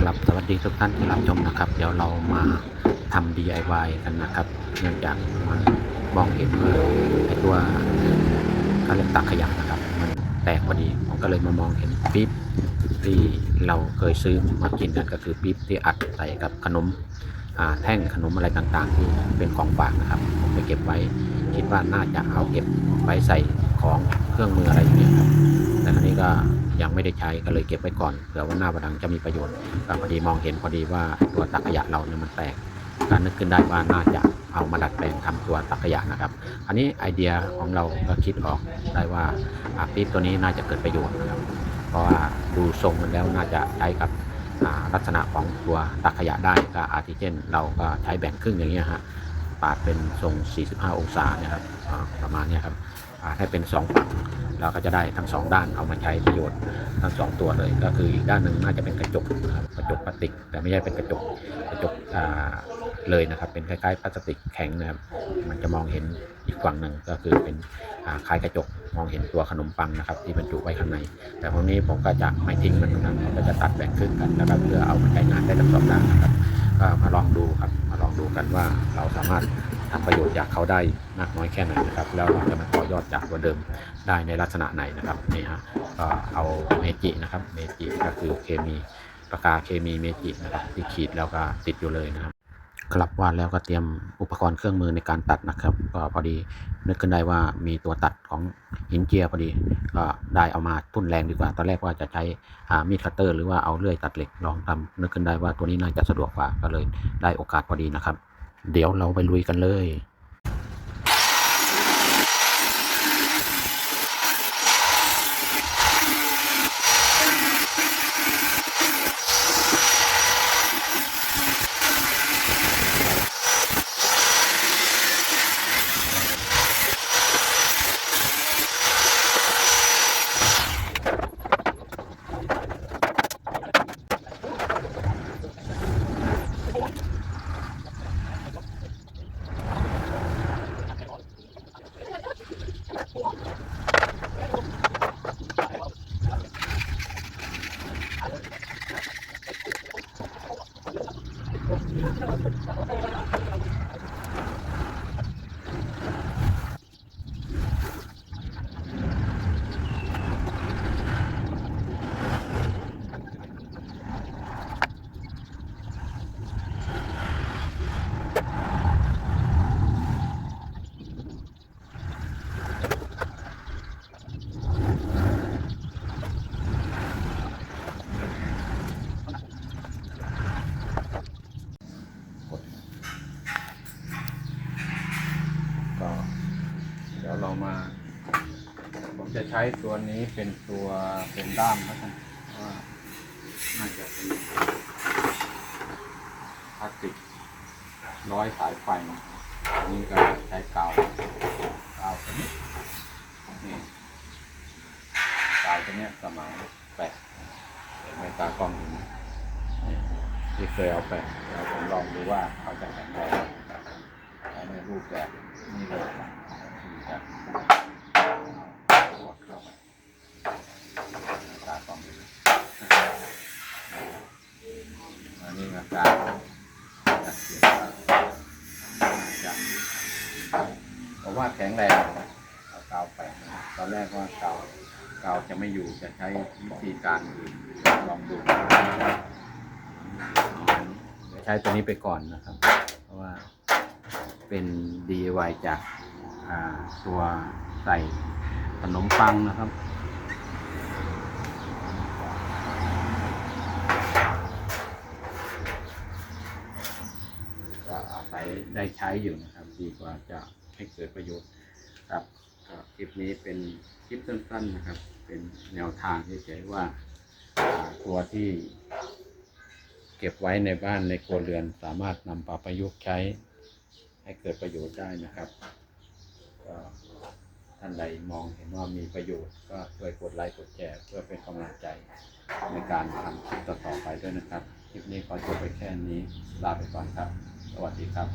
ครับสวัสดีทุกท่านที่รับชมนะครับ เดี๋ยวเรามาทำ DIY กันนะครับ เนื่องจากมันมองเห็นว่าไอตัวเขาเรียกตักขยะนะครับ มันแตกพอดีผมก็เลยมามองเห็นปี๊บที่เราเคยซื้อมากินกันก็คือปี๊บที่อัดใส่กับขนมแท่งขนมอะไรต่างๆ ที่เป็นของฝากนะครับ ผมไปเก็บไว้คิดว่าน่าจะเอาเก็บไว้ใส่ของเครื่องมืออะไรอย่างเงี้ยครับแต่ครั้นี้ก็ ยังไม่ได้ใช้ก็เลยเก็บไว้ก่อนเผื่อว่าหน้าวันหลังจะมีประโยชน์ก็พอดีมองเห็นพอดีว่าตัวตักขยะเราเนี่ยมันแตกการนึกขึ้นได้ว่าน่าจะเอามาดัดแปลงทำตัวตักขยะนะครับ อันนี้ไอเดียของเราก็คิดออกได้ว่าอาปีตัวนี้น่าจะเกิดประโยชน์นะครับ เพราะว่าดูทรงมันแล้วน่าจะใช้กับลักษณะของตัวตักขยะได้ก็อาทิเช่น เราก็ใช้แบ่งครึ่งอย่างเงี้ยฮะปาดเป็นทรง 45 องศาเนี่ยครับประมาณนี้ครับ ปาดให้เป็นสองฝั่งเราก็จะได้ทั้งสองด้านเอามาใช้ประโยชน์ทั้งสองตัวเลย ก็คืออีกด้านหนึ่งน่าจะเป็นกระจกกระจกพลาสติก แต่ไม่ใช่เป็นกระจกกระจกอ่าเลยนะครับ เป็นคล้ายๆพลาสติกแข็งนะครับ มันจะมองเห็นอีกฝั่งหนึ่งก็คือเป็นอ่าคล้ายกระจกมองเห็นตัวขนมปังนะครับ ที่บรรจุไว้ข้างใน แต่พวกนี้ผมก็จะไม่ทิ้งมันตรงนั้นผมก็จะตัดแบ่งครึ่งกันนะครับเพื่อเอามาใช้งานได้ทั้งสองด้านนะครับก็มาลองดูครับมาลองดูกันว่าเราสามารถ ทำประโยชน์จากเขาได้มากน้อยแค่ไหนนะครับ แล้วเราจะมาต่อยอดจากตัวเดิมได้ในลักษณะไหนนะครับนี่ฮะก็เอาเมจินะครับเมจิก็คือเคมีปากกาเคมีเมจินะครับที่ขีดแล้วก็ติดอยู่เลยนะครับครับวาดแล้วก็เตรียมอุปกรณ์เครื่องมือในการตัดนะครับ ก็พอดีนึกขึ้นได้ว่ามีตัวตัดของหินเจียพอดีก็ได้เอามาทุ่นแรงดีกว่า ตอนแรกว่าจะใช้มีดคัตเตอร์ หรือว่าเอาเลื่อยตัดเหล็กลองทำนึกขึ้นได้ว่าตัวนี้น่าจะสะดวกกว่าก็เลยได้โอกาสพอดีนะครับ เดี๋ยวเราไปลุยกันเลย ใช้ตัวนี้เป็นตัวเป็นด้ามแล้วกันเพราะว่าน่าจะเป็นพลาสติกร้อยสายไฟอันนี้ก็ใช้กาวกาวตัวนี้นี่กาวตัวนี้สมัยแปะเห็นไหมตากล้องอยู่นี่นี่ที่เคยเอาแปเดี๋ยวผมลองดูว่าเขาจะแข็งแรงไหมในรูปแบบนี้เลยที่จะ หัวเข้าไปตากล้องดูอันนี้อาการจัดเสียงจัง ผมว่าแข็งแรงนะเอากาวแปะตอนแรกว่ากาวกาวจะไม่อยู่จะใช้วิธีการอื่นลองดูใช้ตัวนี้ไปก่อนนะครับ เพราะว่าเป็น DIY จากาตัวใส่ขนมปังนะครับก็อาศัยได้ใช้อยู่นะครับ ดีกว่าจะ ให้เกิดประโยชน์ครับก็คลิปนี้เป็นคลิปสั้นๆนะครับ เป็นแนวทางที่เฉยๆว่าตัวที่เก็บไว้ในบ้านในครัวเรือนสามารถนำไปประยุกต์ใช้ให้เกิดประโยชน์ได้นะครับก็ท่านใดมองเห็นว่ามีประโยชน์ก็ช่วยกดไลค์กดแชร์เพื่อเป็นกำลังใจในการทำคลิปต่อๆไปด้วยนะครับ คลิปนี้ขอจบไปแค่นี้ลาไปก่อนครับ สวัสดีครับ